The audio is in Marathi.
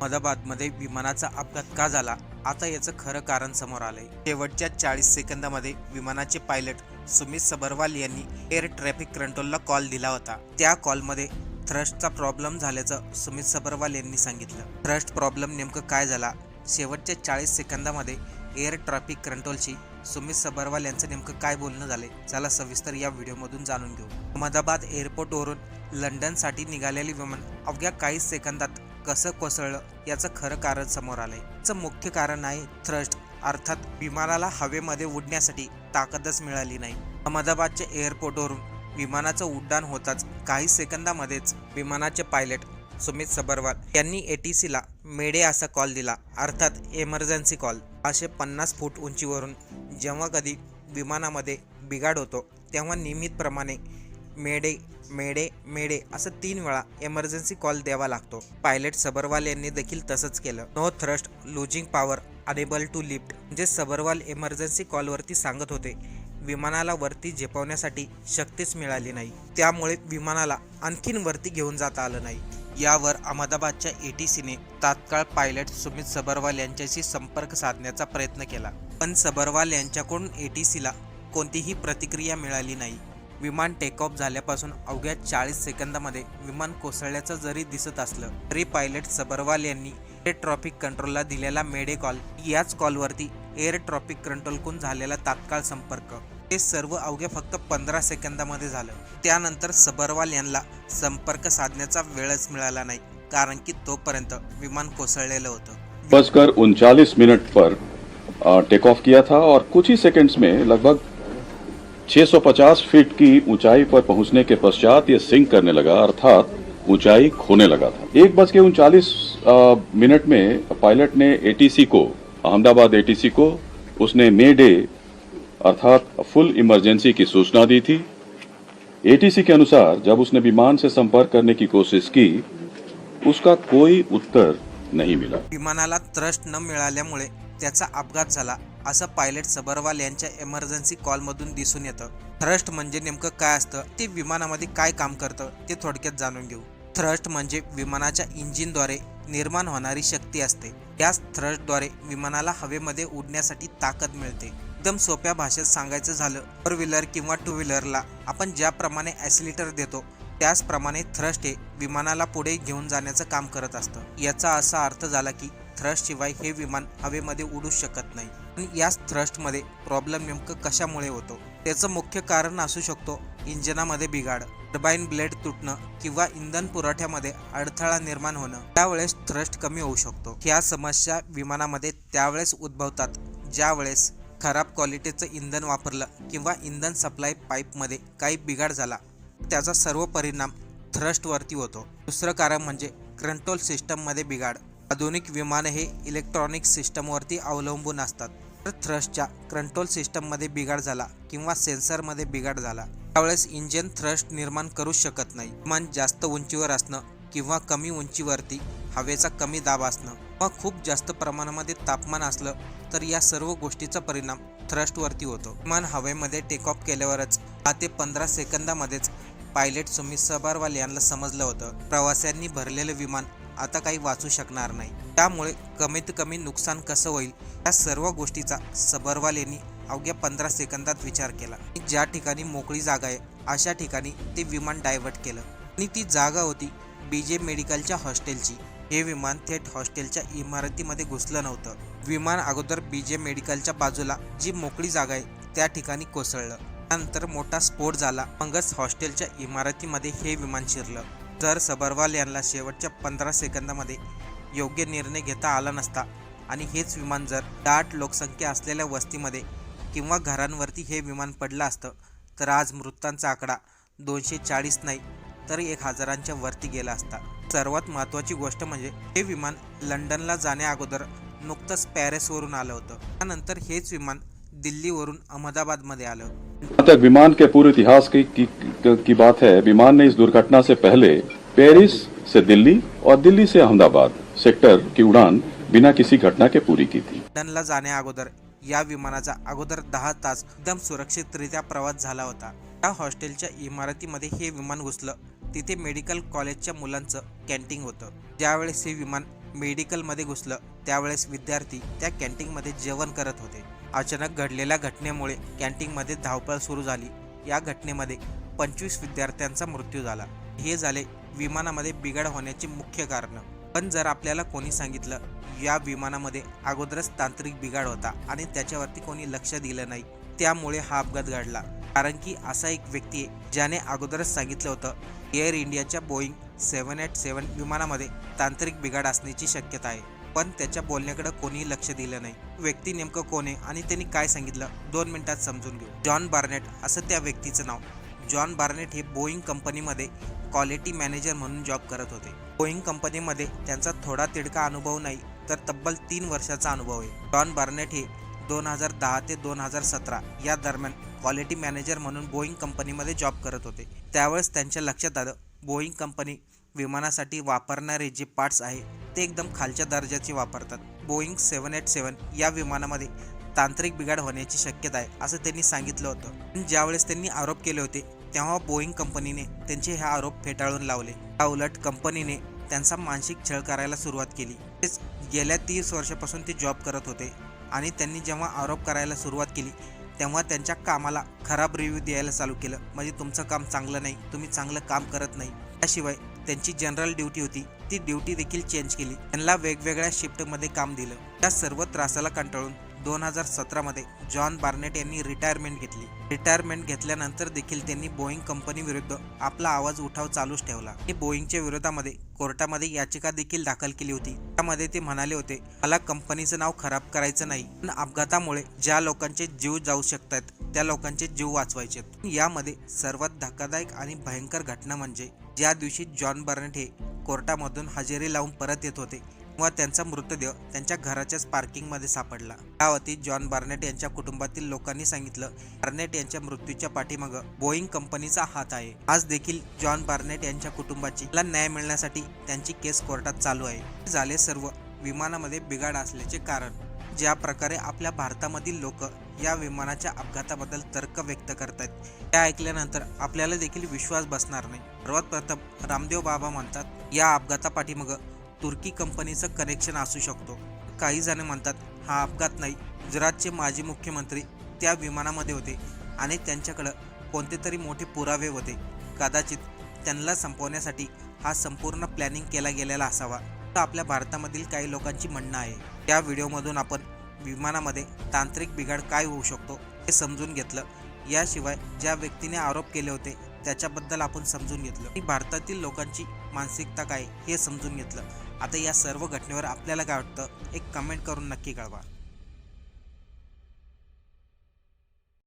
अहमदाबादमध्ये विमानाचा अपघात का झाला? आता याचं खरं कारण समोर आलंय. शेवटच्या चाळीस सेकंदामध्ये विमानाचे पायलट सुमित सबरवाल यांनी एअर ट्रॅफिक कंट्रोलला कॉल दिला होता. त्या कॉलमध्ये थ्रस्टचा प्रॉब्लेम झाल्याचं सुमित सबरवाल यांनी सांगितलं. थ्रस्ट प्रॉब्लेम नेमकं काय झाला? शेवटच्या चाळीस सेकंदामध्ये एअर ट्रॅफिक कंट्रोलशी सुमित सबरवाल यांचं नेमकं काय बोलणं झाले चला सविस्तर या व्हिडिओमधून जाणून घेऊ. अहमदाबाद एअरपोर्टवरून लंडनसाठी निघालेले विमान अवघ्या काही सेकंदात कसं कोसळलं याचं खरं कारण समोर आलंय. याचं मुख्य कारण आहे थ्रस्ट अर्थात विमानाला हवेमध्ये उडण्यासाठी ताकदच मिळाली नाही. अहमदाबादच्या एअरपोर्टवरून विमानाचं उड्डाण होताच काही सेकंदामध्येच विमानाचे पायलट सुमित सबरवाल यांनी ए टी सीला मेडे असा कॉल दिला अर्थात एमर्जन्सी कॉल असे पन्नास फूट उंचीवरून जेव्हा कधी विमानामध्ये बिघाड होतो तेव्हा नियमितप्रमाणे मेडे मेडे मेडे असं तीन वेळा एमर्जन्सी कॉल द्यावा लागतो. पायलट सबरवाल यांनी देखील तसंच केलं. No thrust losing power unable to lift जे सबरवाल एमर्जन्सी कॉलवरती सांगत होते विमानाला वरती झेपवण्यासाठी शक्तीच मिळाली नाही. त्यामुळे विमानाला आणखीन वरती घेऊन जाता आलं नाही. यावर अहमदाबादच्या एटीसीने तात्काळ पायलट सुमित सबरवाल यांच्याशी संपर्क साधण्याचा प्रयत्न केला. पण सबरवाल यांच्याकडून एटीसीला कोणतीही प्रतिक्रिया मिळाली नाही. विमान टेक ऑफ झाल्यापासून अवघ्या चाळीस सेकंदामध्ये विमान कोसळल्याचं जरी दिसत असलं तरी पायलट सबरवाल यांनी एअर ट्रॉफिक कंट्रोलला दिलेला मेडे कॉल याच कॉलवरती एअर ट्रॉफिक कंट्रोलकडून झालेला तात्काळ संपर्क. हे सर्व अवघ्या फक्त पंधरा सेकंदामध्ये झालं. त्यानंतर सबरवाल यांना संपर्क साधण्याचा वेळच मिळाला नाही कारण की तोपर्यंत विमान कोसळलेलं होतं. बसकर उनचालीस मिनट पर टेक ऑफ किया था और कुछ ही सेकंड्स में लगभग 650 फीट की ऊंचाई पर पहुंचने के पश्चात ये सिंक करने लगा अर्थात ऊंचाई खोने लगा था। एक बज के उनचालीस मिनट में पायलट ने एटीसी को अहमदाबाद एटीसी को उसने मे डे अर्थात फुल इमरजेंसी की सूचना दी थी। एटीसी के अनुसार जब उसने विमान से संपर्क करने की कोशिश की उसका कोई उत्तर नहीं मिला। विमानाला त्रस्ट न मिळाल्यामुळे त्याचा अपघात झाला. असं पायलट सबरवाल यांच्या एमर्जन्सी कॉलमधून दिसून येतं. थ्रस्ट म्हणजे नेमकं काय असतं? ते विमानामध्ये काय काम करतं? ते थोडक्यात जाणून घेऊ. थ्रस्ट म्हणजे विमानाच्या इंजिनद्वारे निर्माण होणारी शक्ती असते. याच थ्रस्टद्वारे विमानाला हवेमध्ये उडण्यासाठी ताकद मिळते. एकदम सोप्या भाषेत सांगायचं झालं फोर व्हीलर किंवा टू व्हीलरला आपण ज्याप्रमाणे ॲसिलेटर देतो त्याचप्रमाणे थ्रस्ट हे विमानाला पुढे घेऊन जाण्याचं काम करत असतं. याचा असा अर्थ झाला की थ्रस्टशिवाय हे विमान हवेमध्ये उडू शकत नाही. पण याच थ्रस्टमध्ये प्रॉब्लेम नेमकं कशामुळे होतो? त्याचं मुख्य कारण असू शकतो इंजिनामध्ये बिघाड टर्बाईन ब्लेड तुटणं किंवा इंधन पुरवठ्यामध्ये अडथळा निर्माण होणं. त्यावेळेस थ्रस्ट कमी होऊ शकतो. ह्या समस्या विमानामध्ये त्यावेळेस उद्भवतात. ज्यावेळेस खराब क्वालिटीचं इंधन वापरलं किंवा इंधन सप्लाय पाईपमध्ये काही बिघाड झाला त्याचा सर्व परिणाम थ्रस्टवरती होतो. दुसरं कारण म्हणजे कंट्रोल सिस्टममध्ये बिघाड. आधुनिक विमान हे इलेक्ट्रॉनिक सिस्टमवरती अवलंबून असतात. तर थ्रस्टच्या कंट्रोल सिस्टममध्ये बिघाड झाला किंवा सेन्सरमध्ये बिघाड झाला. त्यावेळेस इंजिन थ्रस्ट निर्माण करू शकत नाही. विमान जास्त उंचीवर असणं किंवा कमी उंचीवरती हवेचा कमी दाब असणं किंवा खूप जास्त प्रमाणामध्ये तापमान असलं तर या सर्व गोष्टीचा परिणाम थ्रस्टवरती होतो. विमान हवेमध्ये टेक ऑफ केल्यावरच दहा ते पंधरा सेकंदामध्येच पायलट सुमित सबारवाल यांना समजलं होतं. प्रवाशांनी भरलेलं विमान आता काही वाचू शकणार नाही. त्यामुळे कमीत कमी नुकसान कसं होईल? या सर्व गोष्टीचा सबरवाल यांनी अवघ्या पंधरा सेकंदात विचार केला. ज्या ठिकाणी मोकळी जागा आहे अशा ठिकाणी ते विमान डायव्हर्ट केलं. आणि ती जागा होती बी जे मेडिकलच्या हॉस्टेलची. हे विमान थेट हॉस्टेलच्या इमारतीमध्ये घुसलं नव्हतं. विमान अगोदर बी जे मेडिकलच्या बाजूला जी मोकळी जागा आहे त्या ठिकाणी कोसळलं. त्यानंतर मोठा स्फोट झाला. मगच हॉस्टेलच्या इमारतीमध्ये हे विमान शिरलं. तर सबरवाल यांना शेवटच्या पंधरा सेकंदामध्ये योग्य निर्णय घेता आला नसता. आणि हेच विमान जर दाट लोकसंख्या असलेल्या वस्तीमध्ये किंवा घरांवरती हे विमान पडलं असतं तर आज मृतांचा आकडा दोनशे चाळीस नाही तर एक हजारांच्या वरती गेला असता. सर्वात महत्त्वाची गोष्ट म्हणजे हे विमान लंडनला जाण्या अगोदर नुकतंच पॅरिसवरून आलं होतं. त्यानंतर हेच विमान दिल्लीवरून अहमदाबादमध्ये आलं जहाँ तक विमान के पूरे इतिहास की, की, की बात है विमान ने इस दुर्घटना से पहले पेरिस से दिल्ली और दिल्ली से अहमदाबाद सेक्टर की उड़ान बिना किसी घटना के पूरी की थी। लंडनला जाण्या अगोदर या विमानाचा अगोदर दहा तास एकदम सुरक्षितरित्या प्रवास झाला होता. त्या हॉस्टेलच्या इमारतीमध्ये हे विमान घुसलं. तिथे मेडिकल कॉलेजच्या मुलांचं कॅन्टीन होतं. ज्यावेळेस हे विमान मेडिकलमध्ये घुसलं त्यावेळेस विद्यार्थी त्या कॅन्टीनमध्ये जेवण करत होते. अचानक घडलेल्या घटनेमुळे कॅन्टीनमध्ये धावपळ सुरू झाली. या घटनेमध्ये पंचवीस विद्यार्थ्यांचा मृत्यू झाला. हे झाले विमानामध्ये बिघाड होण्याचे मुख्य कारण. पण जर आपल्याला कोणी सांगितलं या विमानामध्ये अगोदरच तांत्रिक बिघाड होता आणि त्याच्यावरती कोणी लक्ष दिलं नाही त्यामुळे हा अपघात घडला. कारण की असा एक व्यक्ती आहे ज्याने अगोदरच सांगितलं होतं एअर इंडियाच्या बोईंग सेवन एट सेवन विमानामध्ये तांत्रिक बिघाड असण्याची शक्यता आहे. पण त्याच्या बोलण्याकडे कोणीही लक्ष दिलं नाही. व्यक्ती नेमकं कोण आहे आणि त्यांनी काय सांगितलं दोन मिनिटात समजून घेऊ. जॉन बार्नेट असं त्या व्यक्तीचं नाव. जॉन बार्नेट हे बोईंग कंपनीमध्ये क्वालिटी मॅनेजर म्हणून जॉब करत होते. बोईंग कंपनीमध्ये त्यांचा थोडा तिडका अनुभव नाही तर तब्बल तीन वर्षाचा अनुभव आहे. डॉन बार्नेट हे दोन हजार दहा ते दोन हजार सतरा या दरम्यान क्वालिटी मॅनेजर म्हणून बोईंग कंपनीमध्ये जॉब करत होते. त्यावेळेस त्यांच्या लक्षात आलं बोईंग कंपनी विमानासाठी वापरणारे जे पार्ट्स आहे ते एकदम खालच्या दर्जाचे वापरतात. बोईंग सेवन एट सेवन या विमानामध्ये तांत्रिक बिघाड होण्याची शक्यता आहे असं त्यांनी सांगितलं होतं. ज्यावेळेस त्यांनी आरोप केले होते तेव्हा बोईंग कंपनीने त्यांचे हे आरोप फेटाळून लावले. त्या उलट कंपनीने त्यांचा मानसिक छळ करायला सुरुवात केली. तेच गेल्या तीस वर्षापासून ते जॉब करत होते आणि त्यांनी जेव्हा आरोप करायला सुरुवात केली तेव्हा त्यांच्या कामाला खराब रिव्ह्यू द्यायला चालू केलं. म्हणजे तुमचं काम चांगलं नाही तुम्ही चांगलं काम करत नाही. त्याशिवाय त्यांची जनरल ड्युटी होती. ती ड्युटी देखील चेंज केली. त्यांना वेगवेगळ्या शिफ्टमध्ये काम दिलं. त्या सर्व त्रासाला कंटाळून दोन हजार सतरामध्ये जॉन बार्नेट यांनी रिटायरमेंट घेतली. रिटायरमेंट घेतल्यानंतर देखील त्यांनी बोईंग कंपनी विरुद्ध आपला आवाज उठाव चालूच ठेवला. आणि बोईंगच्या विरोधामध्ये कोर्टामध्ये याचिका देखील दाखल केली होती. त्यामध्ये ते म्हणाले होते मला कंपनीचं नाव खराब करायचं नाही पण अपघातामुळे ज्या लोकांचे जीव जाऊ शकतात त्या लोकांचे जीव वाचवायचे यामध्ये सर्वात धक्कादायक आणि भयंकर घटना म्हणजे ज्या दिवशी जॉन बार्नेट हे कोर्टामधून हजेरी लावून परत येत होते व त्यांचा मृतदेह त्यांच्या घराच्याच पार्किंगमध्ये सापडला. त्यावरती जॉन बार्नेट यांच्या कुटुंबातील लोकांनी सांगितलं बार्नेट यांच्या मृत्यूच्या पाठीमागं बोईंग कंपनीचा हात आहे. आज देखील जॉन बार्नेट यांच्या कुटुंबाची न्याय मिळण्यासाठी त्यांची केस कोर्टात चालू आहे. झाले सर्व विमानामध्ये बिघाड असल्याचे कारण. ज्या प्रकारे आपल्या भारतामधील लोक या विमानाच्या अपघाताबद्दल तर्क व्यक्त करतात त्या ऐकल्यानंतर आपल्याला देखील विश्वास बसणार नाही. सर्वात प्रथम रामदेव बाबा म्हणतात या अपघातापाठीमागं तुर्की कंपनीचं कनेक्शन असू शकतो. काही जण म्हणतात हा अपघात नाही. गुजरातचे माजी मुख्यमंत्री त्या विमानामध्ये होते आणि त्यांच्याकडं कोणते तरी मोठे पुरावे होते. कदाचित त्यांना संपवण्यासाठी हा संपूर्ण प्लॅनिंग केला गेलेला असावा. तर आपल्या भारतामधील काही लोकांची म्हणणं आहे. या व्हिडिओमधून आपण विमानामध्ये तांत्रिक बिघाड काय होऊ शकतो हे समजून घेतलं. याशिवाय ज्या व्यक्तीने आरोप केले होते त्याच्याबद्दल आपण समजून घेतलं. आणि भारतातील लोकांची मानसिकता काय हे समजून घेतलं. आता या सर्व घटनेवर आपल्याला काय वाटतं एक कमेंट करून नक्की कळवा.